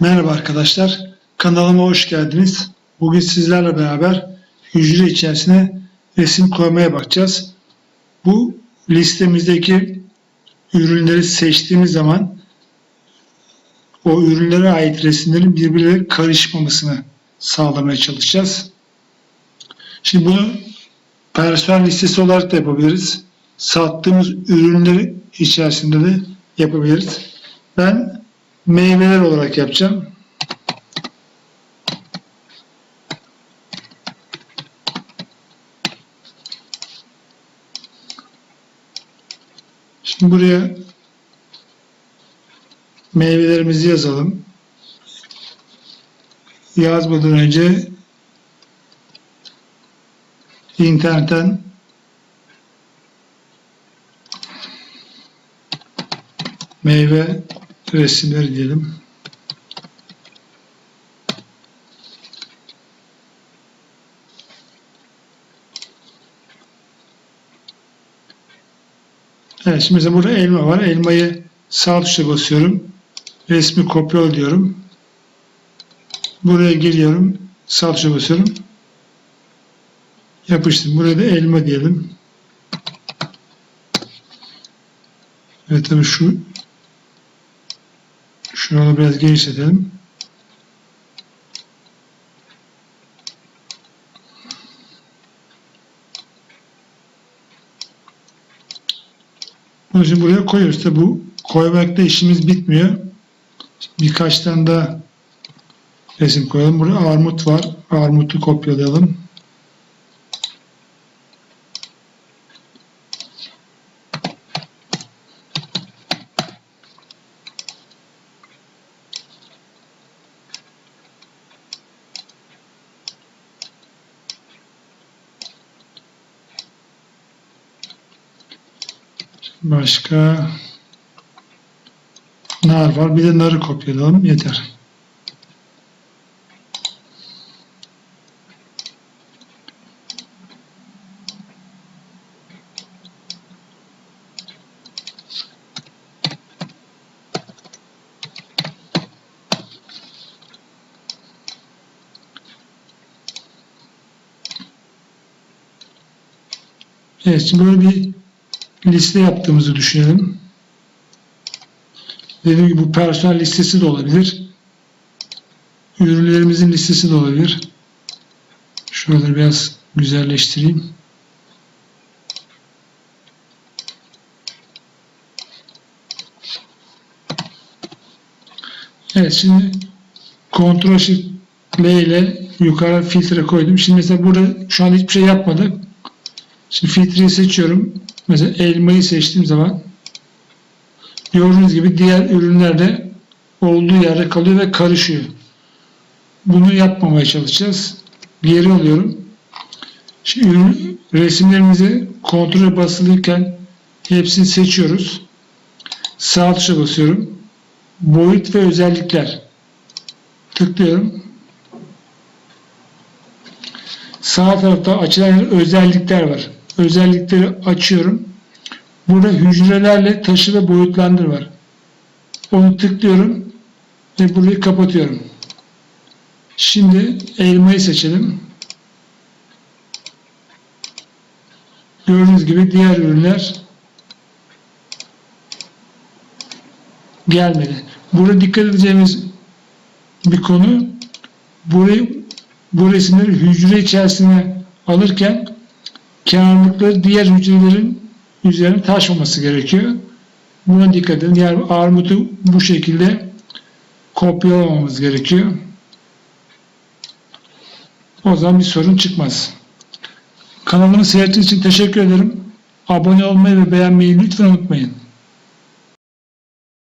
Merhaba arkadaşlar, kanalıma hoş geldiniz. Bugün sizlerle beraber hücre içerisine resim koymaya bakacağız. Bu listemizdeki ürünleri seçtiğimiz zaman o ürünlere ait resimlerin birbirleriyle karışmamasını sağlamaya çalışacağız. Şimdi bunu personel listesi olarak da yapabiliriz. Sattığımız ürünleri içerisinde de yapabiliriz. Ben meyveler olarak yapacağım. Şimdi buraya meyvelerimizi yazalım. Yazmadan önce internetten meyve resimleri diyelim. Evet şimdi mesela burada elma var. Elmayı sağ tuşa basıyorum. Resmi kopyala diyorum. Buraya geliyorum. Sağ tuşa basıyorum. Yapıştım. Buraya da elma diyelim. Evet tabii şu şunu biraz genişletelim. Bunu şimdi buraya koyuyoruz. Tabi bu koymakta işimiz bitmiyor. Birkaç tane daha resim koyalım. Burada armut var. Armutu kopyalayalım. Başka nar var. Bir de narı kopyalayalım. Yeter. Evet, şimdi böyle bir liste yaptığımızı düşünelim. Dediğim gibi bu personel listesi de olabilir. Ürünlerimizin listesi de olabilir. Şuraları biraz güzelleştireyim. Evet şimdi Ctrl Shift L ile yukarı filtre koydum. Şimdi mesela burada şu an hiçbir şey yapmadık. Şimdi filtreyi seçiyorum. Mesela elmayı seçtiğim zaman gördüğünüz gibi diğer ürünler de olduğu yerde kalıyor ve karışıyor. Bunu yapmamaya çalışacağız. Geri alıyorum. Şimdi ürün, resimlerimizi kontrol basılıyken hepsini seçiyoruz. Sağ tuşa basıyorum. Boyut ve özellikler. Tıklıyorum. Sağ tarafta açılan özellikler var. Özellikleri açıyorum. Burada hücrelerle taşı ve boyutlandır var. Onu tıklıyorum ve burayı kapatıyorum. Şimdi elmayı seçelim. Gördüğünüz gibi diğer ürünler gelmedi. Burada dikkat edeceğimiz bir konu burayı bu resimleri hücre içerisine alırken kenarlıkları diğer hücrelerin üzerine taşmaması gerekiyor. Buna dikkat edin. Yani armutu bu şekilde kopyalamamız gerekiyor. O zaman bir sorun çıkmaz. Kanalımı seyrettiğiniz için teşekkür ederim. Abone olmayı ve beğenmeyi lütfen unutmayın.